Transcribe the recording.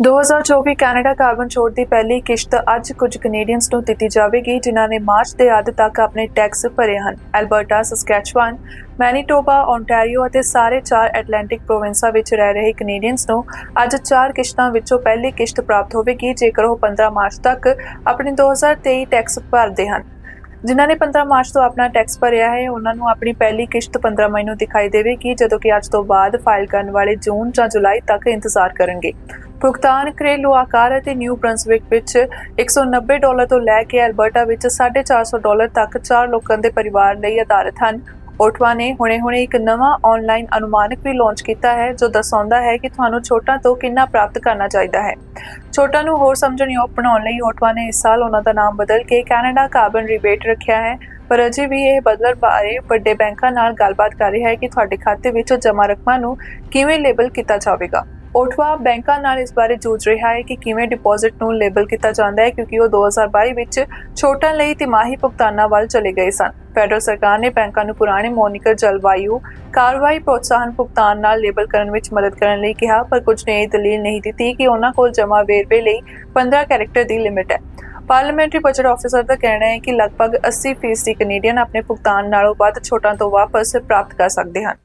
2024 Canada carbon ਛੋਟ ਦੀ ਪਹਿਲੀ ਕਿਸ਼ਤ ਅੱਜ ਕੁਝ ਕੈਨੇਡੀਅਨਸ ਨੂੰ ਦਿੱਤੀ ਜਾਵੇਗੀ, ਜਿਨ੍ਹਾਂ ਨੇ ਮਾਰਚ ਦੇ ਅੱਧ ਤੱਕ ਆਪਣੇ ਟੈਕਸ ਭਰੇ ਹਨ। ਐਲਬਰਟਾ ਸਸਕੈਚੁਆਨ ਮੈਨੀਟੋਬਾ ਓਨਟਾਰੀਓ ਅਤੇ ਸਾਰੇ ਚਾਰ ਐਟਲਾਂਟਿਕ ਪ੍ਰੋਵਿੰਸਾਂ ਵਿੱਚ ਰਹਿ ਰਹੇ ਕੈਨੇਡੀਅਨਸ ਨੂੰ ਅੱਜ ਚਾਰ ਕਿਸ਼ਤਾਂ ਵਿੱਚੋਂ ਪਹਿਲੀ ਕਿਸ਼ਤ ਪ੍ਰਾਪਤ ਹੋਵੇਗੀ, ਜੇਕਰ ਉਹ 15 ਮਾਰਚ ਤੱਕ ਆਪਣੇ 2023 ਟੈਕਸ ਭਰਦੇ ਹਨ। ਜਿਨ੍ਹਾਂ ਨੇ 15 ਮਾਰਚ ਤੋਂ ਆਪਣਾ ਟੈਕਸ ਭਰਿਆ ਹੈ, ਉਹਨਾਂ ਨੂੰ ਆਪਣੀ ਪਹਿਲੀ ਕਿਸ਼ਤ 15 ਮਈ ਨੂੰ ਦਿਖਾਈ ਦੇਵੇਗੀ, ਜਦੋਂ ਕਿ ਅੱਜ ਤੋਂ ਬਾਅਦ ਫਾਈਲ ਕਰਨ ਵਾਲੇ ਜੂਨ ਜਾਂ ਜੁਲਾਈ ਤੱਕ ਇੰਤਜ਼ਾਰ ਕਰਨਗੇ। ਭੁਗਤਾਨ ਘਰੇਲੂ ਆਕਾਰ ਅਤੇ ਨਿਊ ਬ੍ਰੰਸਵਿਕ ਵਿੱਚ 190 ਡਾਲਰ ਤੋਂ ਲੈ ਕੇ ਐਲਬਰਟਾ ਵਿੱਚ 450 ਡਾਲਰ ਤੱਕ ਚਾਰ ਲੋਕਾਂ ਦੇ ਪਰਿਵਾਰ ਲਈ ਆਧਾਰਿਤ ਹਨ। ਓਟਵਾ ਨੇ ਹੁਣੇ-ਹੁਣੇ ਇੱਕ ਨਵਾਂ ਆਨਲਾਈਨ ਅਨੁਮਾਨਕ ਵੀ ਲਾਂਚ ਕੀਤਾ ਹੈ, ਜੋ ਦਰਸਾਉਂਦਾ ਹੈ ਕਿ ਤੁਹਾਨੂੰ ਛੋਟਾਂ ਤੋਂ ਕਿੰਨਾ ਪ੍ਰਾਪਤ ਕਰਨਾ ਚਾਹੀਦਾ ਹੈ। ਛੋਟਾਂ ਨੂੰ ਹੋਰ ਸਮਝਣਯੋਗ ਬਣਾਉਣ ਲਈ ਓਟਵਾ ਨੇ ਇਸ ਸਾਲ ਉਹਨਾਂ ਦਾ ਨਾਮ ਬਦਲ ਕੇ ਕੈਨੇਡਾ ਕਾਰਬਨ ਰਿਬੇਟ ਰੱਖਿਆ ਹੈ। ਪਰ ਅਜੇ ਵੀ ਇਹ ਬਦਲਣ ਬਾਰੇ ਵੱਡੇ ਬੈਂਕਾਂ ਨਾਲ ਗੱਲਬਾਤ ਕਰ ਰਿਹਾ ਹੈ ਕਿ ਤੁਹਾਡੇ ਖਾਤੇ ਵਿੱਚ ਜਮ੍ਹਾਂ ਰਕਮਾਂ ਨੂੰ ਕਿਵੇਂ ਲੇਬਲ ਕੀਤਾ ਜਾਵੇਗਾ। ਓਠਵਾ ਬੈਂਕਾਂ ਨਾਲ ਇਸ ਬਾਰੇ ਜੂਝ ਰਿਹਾ ਹੈ ਕਿ ਕਿਵੇਂ ਡਿਪੋਜ਼ਿਟ ਨੂੰ ਲੇਬਲ ਕੀਤਾ ਜਾਂਦਾ ਹੈ, ਕਿਉਂਕਿ ਉਹ 2022 ਵਿੱਚ ਛੋਟਾਂ ਲਈ ਤਿਮਾਹੀ ਭੁਗਤਾਨਾਂ ਵੱਲ ਚਲੇ ਗਏ ਸਨ। ਫੈਡਰਲ ਸਰਕਾਰ ਨੇ ਬੈਂਕਾਂ ਨੂੰ ਪੁਰਾਣੇ ਮੋਨਿਕਰ ਜਲਵਾਯੂ ਕਾਰਵਾਈ ਪ੍ਰੋਤਸਾਹਨ ਭੁਗਤਾਨ ਨਾਲ ਲੇਬਲ ਕਰਨ ਵਿੱਚ ਮਦਦ ਕਰਨ ਲਈ ਕਿਹਾ, ਪਰ ਕੁਝ ਨੇ ਇਹ ਦਲੀਲ ਨਹੀਂ ਦਿੱਤੀ ਕਿ ਉਹਨਾਂ ਕੋਲ ਜਮ੍ਹਾਂ ਵੇਰਵੇ ਲਈ 15 ਕੈਰੈਕਟਰ ਦੀ ਲਿਮਿਟ ਹੈ। ਪਾਰਲੀਮੈਂਟਰੀ ਬਜਟ ਆਫੀਸਰ ਦਾ ਕਹਿਣਾ ਹੈ ਕਿ ਲਗਭਗ 80% ਕੈਨੇਡੀਅਨ ਆਪਣੇ ਭੁਗਤਾਨ ਨਾਲੋਂ ਵੱਧ ਛੋਟਾਂ ਤੋਂ ਵਾਪਸ ਪ੍ਰਾਪਤ ਕਰ ਸਕਦੇ ਹਨ।